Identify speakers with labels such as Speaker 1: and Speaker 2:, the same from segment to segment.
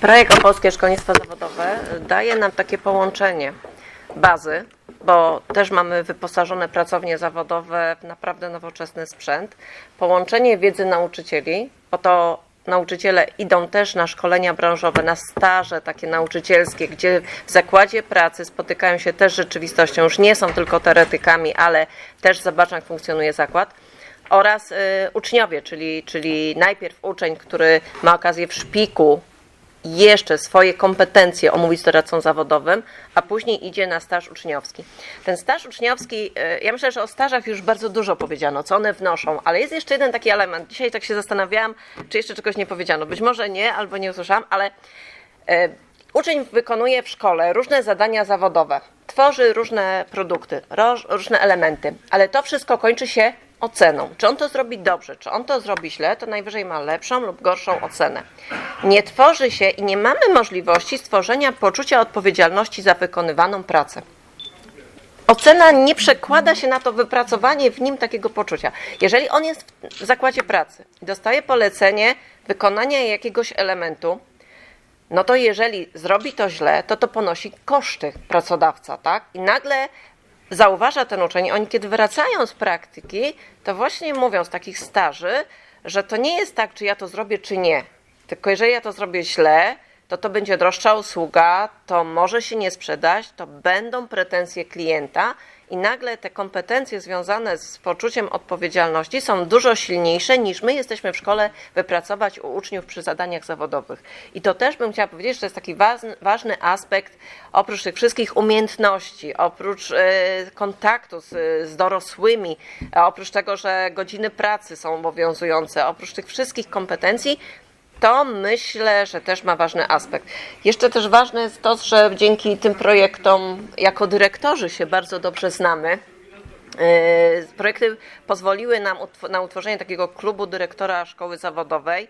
Speaker 1: Projekt Opolskie Szkolnictwo Zawodowe daje nam takie połączenie bazy, bo też mamy wyposażone pracownie zawodowe w naprawdę nowoczesny sprzęt, połączenie wiedzy nauczycieli, bo to nauczyciele idą też na szkolenia branżowe, na staże takie nauczycielskie, gdzie w zakładzie pracy spotykają się też z rzeczywistością, już nie są tylko teoretykami, ale też zobaczą jak funkcjonuje zakład oraz y, uczniowie, czyli, czyli najpierw uczeń, który ma okazję w szpiku jeszcze swoje kompetencje omówić z doradcą zawodowym, a później idzie na staż uczniowski. Ten staż uczniowski, y, ja myślę, że o stażach już bardzo dużo powiedziano, co one wnoszą, ale jest jeszcze jeden taki element. Dzisiaj tak się zastanawiałam, czy jeszcze czegoś nie powiedziano. Być może nie, albo nie usłyszałam, ale y, uczeń wykonuje w szkole różne zadania zawodowe, tworzy różne produkty, różne elementy, ale to wszystko kończy się oceną. Czy on to zrobi dobrze, czy on to zrobi źle, to najwyżej ma lepszą lub gorszą ocenę. Nie tworzy się i nie mamy możliwości stworzenia poczucia odpowiedzialności za wykonywaną pracę. Ocena nie przekłada się na to wypracowanie w nim takiego poczucia. Jeżeli on jest w zakładzie pracy i dostaje polecenie wykonania jakiegoś elementu, no to jeżeli zrobi to źle, to to ponosi koszty pracodawca, tak? I nagle zauważa ten uczeń, oni kiedy wracają z praktyki, to właśnie mówią z takich staży, że to nie jest tak, czy ja to zrobię, czy nie. Tylko jeżeli ja to zrobię źle, to to będzie droższa usługa, to może się nie sprzedać, to będą pretensje klienta i nagle te kompetencje związane z poczuciem odpowiedzialności są dużo silniejsze niż my jesteśmy w szkole wypracować u uczniów przy zadaniach zawodowych. I to też bym chciała powiedzieć, że to jest taki ważny, aspekt oprócz tych wszystkich umiejętności, oprócz e, kontaktu z, z dorosłymi, a oprócz tego, że godziny pracy są obowiązujące, oprócz tych wszystkich kompetencji, to myślę, że też ma ważny aspekt. Jeszcze też ważne jest to, że dzięki tym projektom jako dyrektorzy się bardzo dobrze znamy. Yy, Projekty pozwoliły nam na utworzenie takiego klubu dyrektora szkoły zawodowej.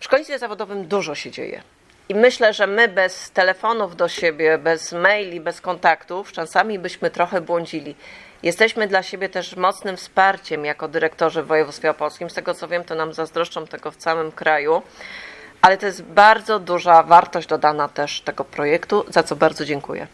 Speaker 1: W szkolnictwie zawodowym dużo się dzieje. I myślę, że my bez telefonów do siebie, bez maili, bez kontaktów, czasami byśmy trochę błądzili. Jesteśmy dla siebie też mocnym wsparciem jako dyrektorzy w województwie opolskim. Z tego co wiem, to nam zazdroszczą tego w całym kraju. Ale to jest bardzo duża wartość dodana też tego projektu, za co bardzo dziękuję.